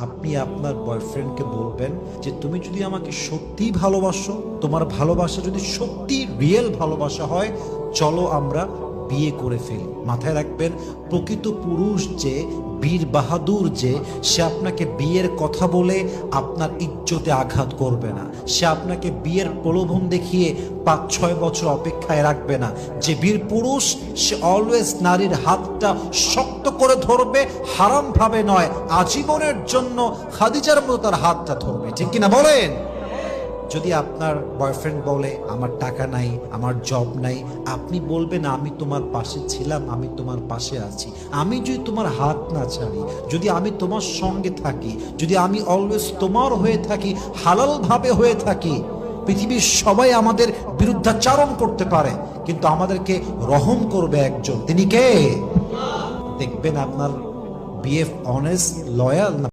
আপনি আপনার বয়ফ্রেন্ডকে বলবেন যে, তুমি যদি আমাকে সত্যিই ভালোবাসো, তোমার ভালোবাসা যদি সত্যি রিয়েল ভালোবাসা হয়, চলো আমরা বিয়ে করে ফেলি। মাথায় রাখবেন, প্রকৃত পুরুষ যে, বীর বাহাদুর যে, সে আপনাকে বিয়ের কথা বলে আপনার ইজ্জতে আঘাত করবে না। সে আপনাকে বিয়ের প্রলোভন দেখিয়ে পাঁচ ছয় বছর অপেক্ষায় রাখবে না। যে বীর পুরুষ, সে অলওয়েজ নারীর হাতটা শক্ত করে ধরবে, হারামভাবে নয়, আজীবনের জন্য খাদিজার মতো তার হাতটা ধরবে। ঠিক কিনা বলেন? যদি আপনার বয়ফ্রেন্ড বলে, আমার টাকা নাই, আমার জব নাই, আপনি বলবেন, আমি তোমার পাশে ছিলাম, আমি তোমার পাশে আছি। আমি যদি তোমার হাত না ছাড়ি, যদি আমি তোমার সঙ্গে থাকি, যদি আমি অলওয়েজ তোমার হয়ে থাকি, হালালভাবে হয়ে থাকি, পৃথিবীর সবাই আমাদের বিরুদ্ধাচারণ করতে পারে, কিন্তু আমাদেরকে রহম করবে একজন। তিনি কে? দেখবেন আপনার বিএফ অনেস্ট লয়াল